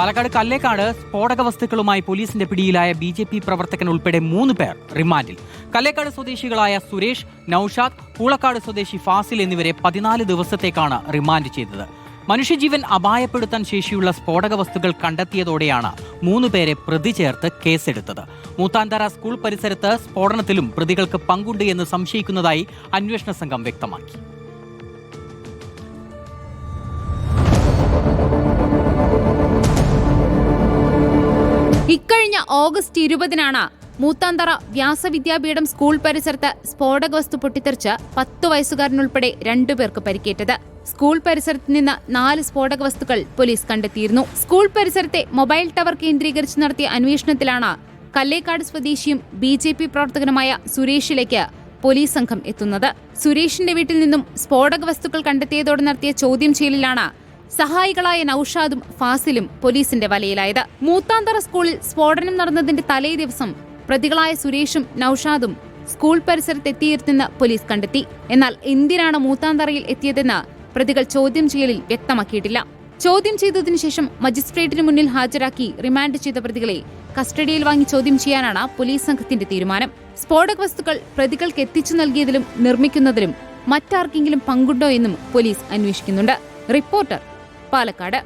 പാലക്കാട് കല്ലേക്കാട് സ്ഫോടക വസ്തുക്കളുമായി പോലീസിന്റെ പിടിയിലായ ബി ജെ പി പ്രവർത്തകൻ ഉൾപ്പെടെ മൂന്ന് പേർ റിമാൻഡിൽ. കല്ലേക്കാട് സ്വദേശികളായ സുരേഷ് നൌഷാദ് പൂളക്കാട് സ്വദേശി ഫാസിൽ എന്നിവരെ പതിനാല് ദിവസത്തേക്കാണ് റിമാൻഡ് ചെയ്തത്. മനുഷ്യജീവൻ അപായപ്പെടുത്താൻ ശേഷിയുള്ള സ്ഫോടക വസ്തുക്കൾ കണ്ടെത്തിയതോടെയാണ് മൂന്ന് പേരെ പ്രതി ചേർത്ത് കേസെടുത്തത്. മൂത്താന്തറ സ്കൂൾ പരിസരത്ത് സ്ഫോടനത്തിലും പ്രതികൾക്ക് പങ്കുണ്ട് എന്ന് സംശയിക്കുന്നതായി അന്വേഷണ സംഘം വ്യക്തമാക്കി. ഇക്കഴിഞ്ഞ ഓഗസ്റ്റ് ഇരുപതിനാണ് മൂത്താന്തറ വ്യാസവിദ്യാപീഠം സ്കൂൾ പരിസരത്ത് സ്ഫോടക വസ്തു പൊട്ടിത്തെറിച്ച് പത്തു വയസ്സുകാരനുൾപ്പെടെ രണ്ടുപേർക്ക് പരിക്കേറ്റത്. സ്കൂൾ പരിസരത്ത് നിന്ന് നാല് സ്ഫോടക വസ്തുക്കൾ പോലീസ് കണ്ടെത്തിയിരുന്നു. സ്കൂൾ പരിസരത്തെ മൊബൈൽ ടവർ കേന്ദ്രീകരിച്ച് നടത്തിയ അന്വേഷണത്തിലാണ് കല്ലേക്കാട് സ്വദേശിയും ബി ജെ പി പ്രവർത്തകനുമായ സുരേഷിലേക്ക് പോലീസ് സംഘം എത്തുന്നത്. സുരേഷിന്റെ വീട്ടിൽ നിന്നും സ്ഫോടക വസ്തുക്കൾ കണ്ടെത്തിയതോടെ നടത്തിയ ചോദ്യം ചെയ്യലിലാണ് സഹായികളായ നൌഷാദും ഫാസിലും പോലീസിന്റെ വലയിലായത്. മൂത്താന്തറ സ്കൂളിൽ സ്ഫോടനം നടന്നതിന്റെ തലേ ദിവസം പ്രതികളായ സുരേഷും നൌഷാദും സ്കൂൾ പരിസരത്ത് എത്തിയിരുന്നെന്ന് പോലീസ് കണ്ടെത്തി. എന്നാൽ എന്തിനാണ് മൂത്താന്തറയിൽ എത്തിയതെന്ന് പ്രതികൾ ചോദ്യം ചെയ്യലിൽ വ്യക്തമാക്കിയിട്ടില്ല. ചോദ്യം ചെയ്തതിനു ശേഷം മജിസ്ട്രേറ്റിന് മുന്നിൽ ഹാജരാക്കി റിമാൻഡ് ചെയ്ത പ്രതികളെ കസ്റ്റഡിയിൽ വാങ്ങി ചോദ്യം ചെയ്യാനാണ് പോലീസ് സംഘത്തിന്റെ തീരുമാനം. സ്ഫോടക വസ്തുക്കൾ പ്രതികൾക്ക് എത്തിച്ചു നൽകിയതിലും നിർമ്മിക്കുന്നതിലും മറ്റാർക്കെങ്കിലും പങ്കുണ്ടോ എന്നും പോലീസ് അന്വേഷിക്കുന്നുണ്ട്. റിപ്പോർട്ടർ പാലക്കാട്